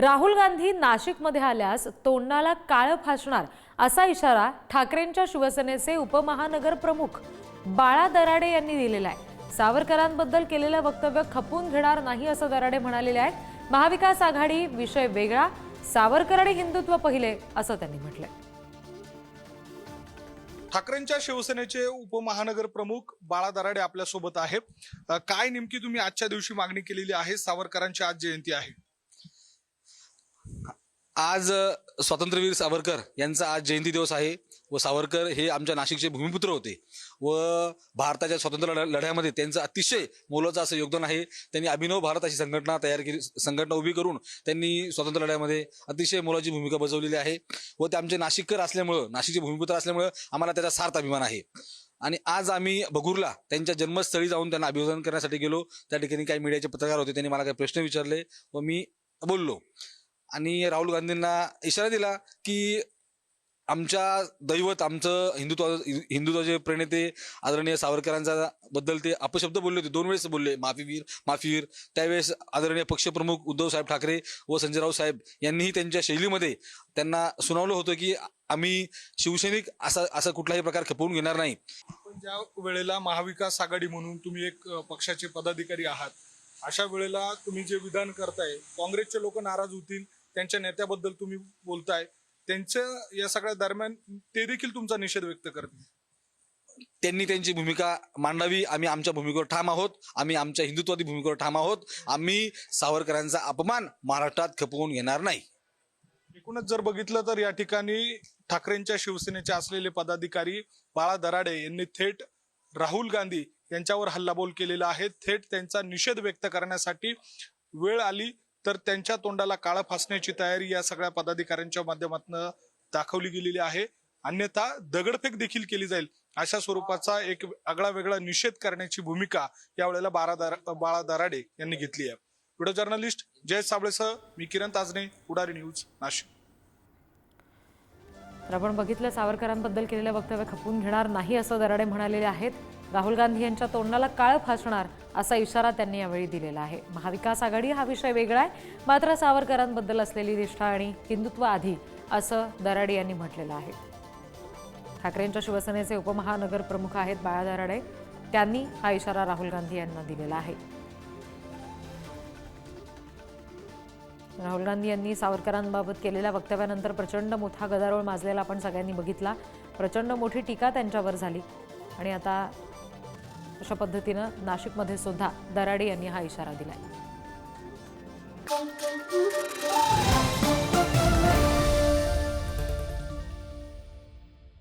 राहुल गांधी नाशिकमध्ये आल्यास तोंडाला काळं फासणार असा इशारा ठाकरेंच्या शिवसेनेचे उपमहानगर प्रमुख बाळा दराडे यांनी दिलेला आहे. सावरकरांबद्दल केलेलं वक्तव्य खपून घेणार नाही असं दराडे म्हणालेले आहेत. महाविकास आघाडी विषय वेगळा सावरकर आणि हिंदुत्व पहिले असं त्यांनी म्हटलंय. ठाकरेंच्या शिवसेनेचे उपमहानगर प्रमुख बाळा दराडे आपल्यासोबत आहेत. काय नेमकी तुम्ही आजच्या दिवशी मागणी केलेली आहे? सावरकरांची आज जयंती आहे. आज स्वातंत्र्यवीर सावरकर यांचा आज जयंती दिवस आहे व सावरकर हे आमच्या नाशिकचे भूमिपुत्र होते व भारताच्या स्वातंत्र्य लढ्यामध्ये त्यांचं अतिशय मोलाचं असं योगदान आहे. त्यांनी अभिनव भारत अशी संघटना तयार केली संघटना उभी करून त्यांनी स्वातंत्र्य लढ्यामध्ये अतिशय मोलाची भूमिका बजावलेली आहे व ते आमचे नाशिककर असल्यामुळं नाशिकचे भूमिपुत्र असल्यामुळं आम्हाला त्याचा सार्थ अभिमान आहे. आणि आज आम्ही बघूरला त्यांच्या जन्मस्थळी जाऊन त्यांना अभिवादन करण्यासाठी गेलो. त्या ठिकाणी काही मीडियाचे पत्रकार होते त्यांनी मला काही प्रश्न विचारले व मी बोललो. आणि राहुल गांधींना इशारा दिला की आमच्या दैवत आमचं हिंदुत्व हिंदुत्वाचे प्रणेते आदरणीय सावरकरांचा बद्दल ते अपशब्द बोलले होते. दोन वेळेस बोलले माफीवीर माफीवीर त्यावेळेस आदरणीय पक्षप्रमुख उद्धव साहेब ठाकरे व संजयराव साहेब यांनीही त्यांच्या शैलीमध्ये त्यांना सुनावलं होतं की आम्ही शिवसैनिक असा असा कुठलाही प्रकार खपवून घेणार नाही. पण ज्या वेळेला महाविकास आघाडी म्हणून तुम्ही एक पक्षाचे पदाधिकारी आहात अशा वेळेला तुम्ही जे विधान करताय काँग्रेसचे लोक नाराज होतील त्यांच्या नेत्याबद्दल तुम्ही बोलताय. त्यांच्या या सगळ्या दरम्यान ते देखील तुमचा निषेध व्यक्त करतील त्यांनी त्यांची भूमिका मांडावी. आम्ही आमच्या भूमिकेवर ठाम आहोत. आम्ही आमच्या हिंदुत्वादी भूमिकेवर ठाम आहोत. आम्ही सावरकरांचा अपमान महाराष्ट्रात खपवून घेणार नाही. एकूणच जर बघितलं तर या ठिकाणी ठाकरेंच्या शिवसेनेचे असलेले पदाधिकारी बाळा दराडे यांनी थेट राहुल गांधी यांच्यावर हल्लाबोल केलेला आहे. थेट त्यांचा निषेध व्यक्त करण्यासाठी वेळ आली. तर त्यांच्या तोंडाला काळं फासण्याची तयारी या सगळ्या पदाधिकाऱ्यांच्या माध्यमातून दाखवली गेलेली आहे. अन्यथा दगडफेक देखील केली जाईल अशा स्वरूपाचा एक आगळा वेगळा निषेध करण्याची भूमिका यावेळेला बारा दरा बाळा दराडे यांनी घेतली आहे. व्हिडिओ जर्नलिस्ट जय साबळेसह मी किरण ताजने उडारी न्यूज नाशिक. तर आपण बघितलं सावरकरांबद्दल केलेलं वक्तव्य खपवून घेणार नाही असं दराडे म्हणालेले आहेत. राहुल गांधी यांच्या तोंडाला काळ फासणार असा इशारा त्यांनी यावेळी दिलेला आहे. महाविकास आघाडी हा विषय वेगळा आहे. मात्र सावरकरांबद्दल असलेली निष्ठा आणि हिंदुत्व आधी असं दराडे यांनी म्हटलेलं आहे. ठाकरेंच्या शिवसेनेचे उपमहानगर प्रमुख आहेत बाळा दराडे. त्यांनी हा इशारा राहुल गांधी यांना दिलेला आहे. राहुल गांधी यांनी सावरकरांबाबत केलेल्या वक्तव्यानंतर प्रचंड मोठा गदारोळ माजलेला आपण सगळ्यांनी बघितला. प्रचंड मोठी टीका त्यांच्यावर झाली. आणि आता अशा पद्धतीनं नाशिकमध्ये सुद्धा दराडे यांनी हा इशारा दिलाय.